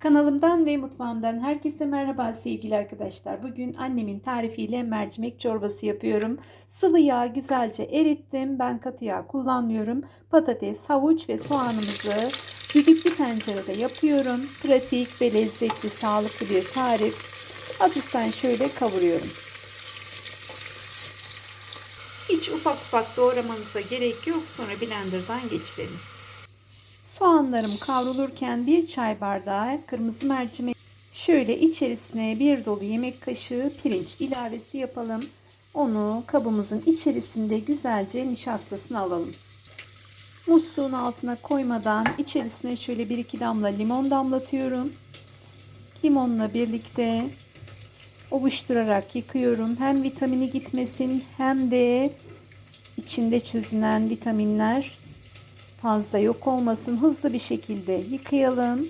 Kanalımdan ve mutfağımdan herkese merhaba sevgili arkadaşlar. Bugün annemin tarifiyle mercimek çorbası yapıyorum. Sıvı yağ güzelce erittim. Ben katı yağ kullanmıyorum. Patates, havuç ve soğanımızı düdüklü tencerede yapıyorum. Pratik ve lezzetli, sağlıklı bir tarif. Hafiften şöyle kavuruyorum. Hiç ufak ufak doğramanıza gerek yok. Sonra blenderdan geçirelim. Soğanlarım kavrulurken bir çay bardağı kırmızı mercimek şöyle içerisine bir dolu yemek kaşığı pirinç ilavesi yapalım. Onu kabımızın içerisinde güzelce nişastasını alalım. Musluğun altına koymadan içerisine şöyle bir iki damla limon damlatıyorum. Limonla birlikte ovuşturarak yıkıyorum. Hem vitamini gitmesin hem de içinde çözünen vitaminler fazla yok olmasın hızlı bir şekilde yıkayalım.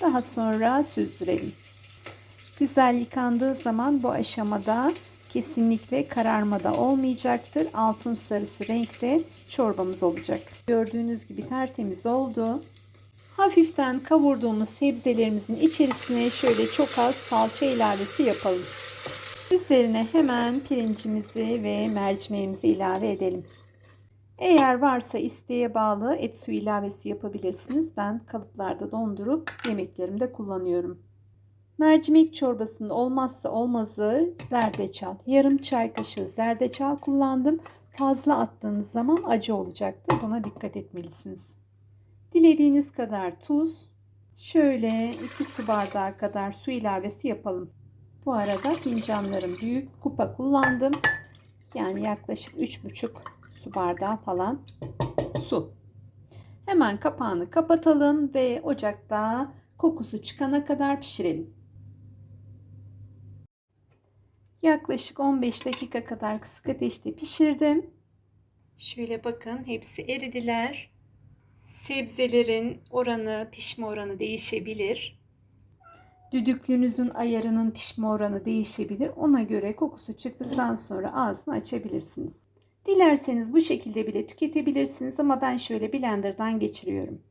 Daha sonra süzdürelim. Güzel yıkandığı zaman bu aşamada kesinlikle kararmada olmayacaktır. Altın sarısı renkte çorbamız olacak. Gördüğünüz gibi tertemiz oldu. Hafiften kavurduğumuz sebzelerimizin içerisine şöyle çok az salça ilavesi yapalım. Üzerine hemen pirincimizi ve mercimeğimizi ilave edelim. Eğer varsa isteğe bağlı et su ilavesi yapabilirsiniz. Ben kalıplarda dondurup yemeklerimde kullanıyorum. Mercimek çorbasının olmazsa olmazı zerdeçal. Yarım çay kaşığı zerdeçal kullandım. Fazla attığınız zaman acı olacaktır. Buna dikkat etmelisiniz. Dilediğiniz kadar tuz. Şöyle 2 su bardağı kadar su ilavesi yapalım. Bu arada fincanlarım büyük kupa kullandım. Yani yaklaşık 3,5 su bardağı falan su. Hemen kapağını kapatalım ve ocakta kokusu çıkana kadar pişirelim. Yaklaşık 15 dakika kadar kısık ateşte pişirdim. Şöyle bakın hepsi eridiler. Sebzelerin oranı, pişme oranı değişebilir. Düdüklünüzün ayarının pişme oranı değişebilir. Ona göre kokusu çıktıktan sonra ağzını açabilirsiniz. Dilerseniz bu şekilde bile tüketebilirsiniz ama ben şöyle blenderdan geçiriyorum.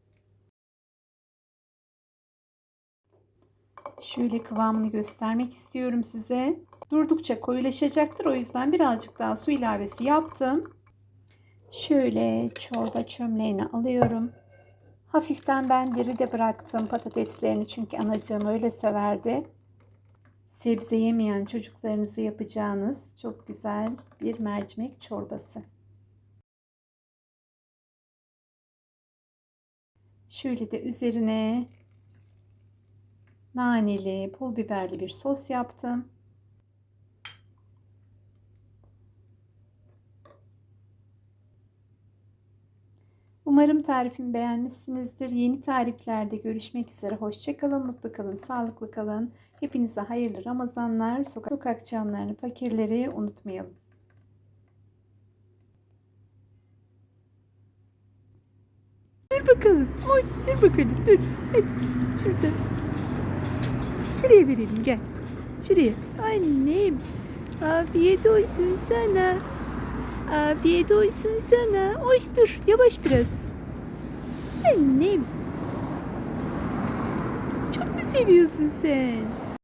Şöyle kıvamını göstermek istiyorum size. Durdukça koyulaşacaktır. O yüzden birazcık daha su ilavesi yaptım. Şöyle çorba çömleğini alıyorum. Hafiften ben diri de bıraktım patateslerini çünkü anacığım öyle severdi sebze yemeyen çocuklarınızı yapacağınız çok güzel bir mercimek çorbası. Şöyle de üzerine naneli, pul biberli bir sos yaptım. Umarım tarifimi beğenmişsinizdir. Yeni tariflerde görüşmek üzere. Hoşçakalın, mutlu kalın, sağlıklı kalın. Hepinize hayırlı Ramazanlar. Sokak, sokak camlarını, fakirleri unutmayalım. Dur bakalım. Oy, dur bakalım. Dur. Hadi. Şurada. Şuraya verelim. Gel. Şuraya. Annem. Afiyet olsun sana. Afiyet olsun sana. Oy dur yavaş biraz. Annem. Çok mu seviyorsun sen?